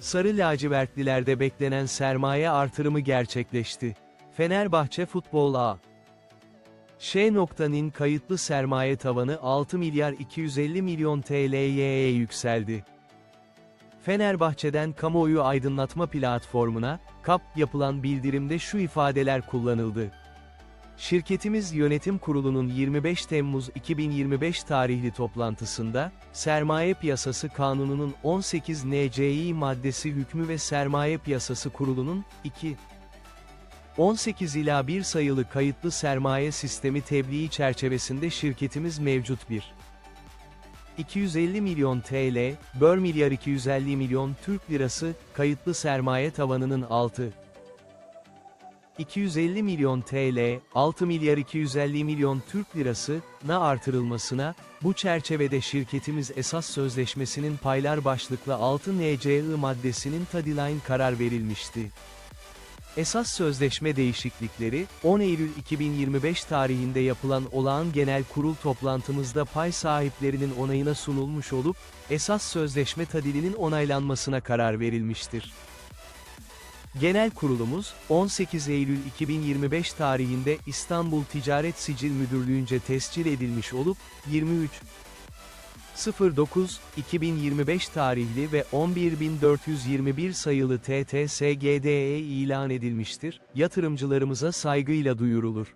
Sarı lacivertlilerde beklenen sermaye artırımı gerçekleşti. Fenerbahçe Futbol A. Ş.'nin kayıtlı sermaye tavanı 6 milyar 250 milyon TL'ye yükseldi. Fenerbahçe'den kamuoyu aydınlatma platformuna, KAP yapılan bildirimde şu ifadeler kullanıldı. Şirketimiz Yönetim Kurulu'nun 25 Temmuz 2025 tarihli toplantısında, Sermaye Piyasası Kanunu'nun 18 NCİ maddesi hükmü ve Sermaye Piyasası Kurulu'nun 2 18 ila 1 sayılı kayıtlı sermaye sistemi tebliği çerçevesinde şirketimiz mevcut bir. 250 milyon TL, bör milyar 250 milyon Türk lirası, kayıtlı sermaye tavanının altı 250 milyon TL, 6 milyar 250 milyon Türk lirası, na artırılmasına, bu çerçevede şirketimiz esas sözleşmesinin paylar başlıklı 6 NCI maddesinin tadiline karar verilmişti. Esas sözleşme değişiklikleri, 10 Eylül 2025 tarihinde yapılan olağan genel kurul toplantımızda pay sahiplerinin onayına sunulmuş olup, esas sözleşme tadilinin onaylanmasına karar verilmiştir. Genel kurulumuz, 18 Eylül 2025 tarihinde İstanbul Ticaret Sicil Müdürlüğü'nce tescil edilmiş olup, 23 09-2025 tarihli ve 11421 sayılı TTSGDE ilan edilmiştir, yatırımcılarımıza saygıyla duyurulur.